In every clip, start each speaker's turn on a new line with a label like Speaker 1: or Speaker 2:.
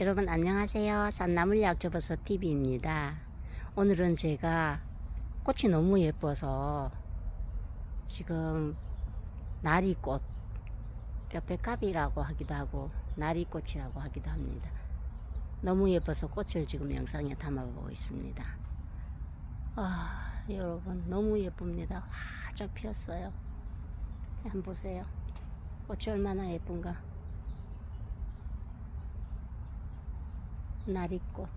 Speaker 1: 여러분 안녕하세요. 산나물 약초버섯 TV입니다. 오늘은 제가 꽃이 너무 예뻐서 지금 나리꽃, 뼈백갑이라고 하기도 하고 나리꽃이라고 하기도 합니다. 너무 예뻐서 꽃을 지금 영상에 담아보고 있습니다. 아, 여러분 너무 예쁩니다. 활짝 피었어요. 한번 보세요. 꽃이 얼마나 예쁜가. 나리꽃.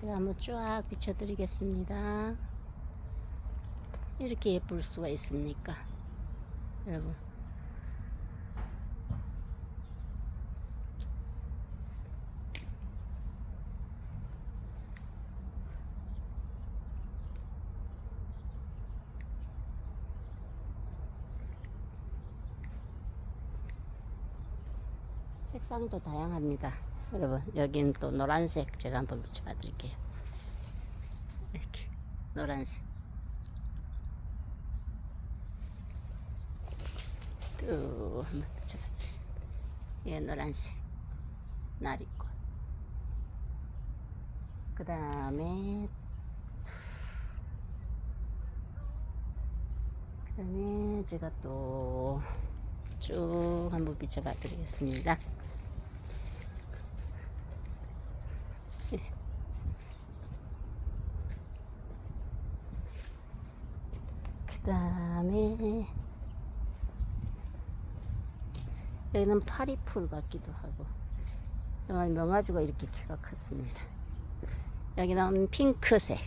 Speaker 1: 제가 한번 쫙 비춰드리겠습니다. 이렇게 예쁠 수가 있습니까? 여러분. 색상도 다양합니다. 여러분, 여긴 또 노란색 제가 한번 비춰봐 드릴게요. 이렇게 노란색. 또 한번 비춰봐 드릴게요. 예, 노란색. 나리꽃. 그 다음에 그 다음에 제가 또 쭉 한번 비춰봐 드리겠습니다. 그 다음에 여기는 파리풀 같기도 하고 여기 명아주가 이렇게 키가 컸습니다. 여기는 핑크색.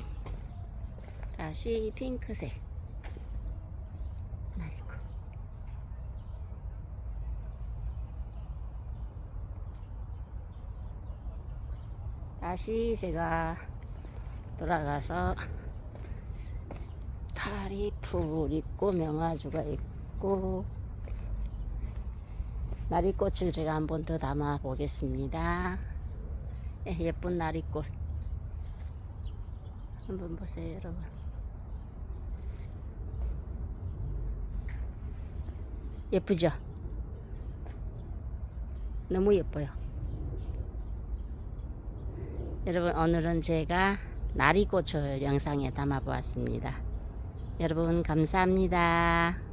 Speaker 1: 다시 핑크색. 나리고 다시 제가 돌아가서 파리 풀 있고 명아주가 있고 나리꽃을 제가 한 번 더 담아 보겠습니다. 예, 예쁜 나리꽃 한번 보세요, 여러분. 예쁘죠? 너무 예뻐요. 여러분, 오늘은 제가 나리꽃을 영상에 담아 보았습니다. 여러분, 감사합니다.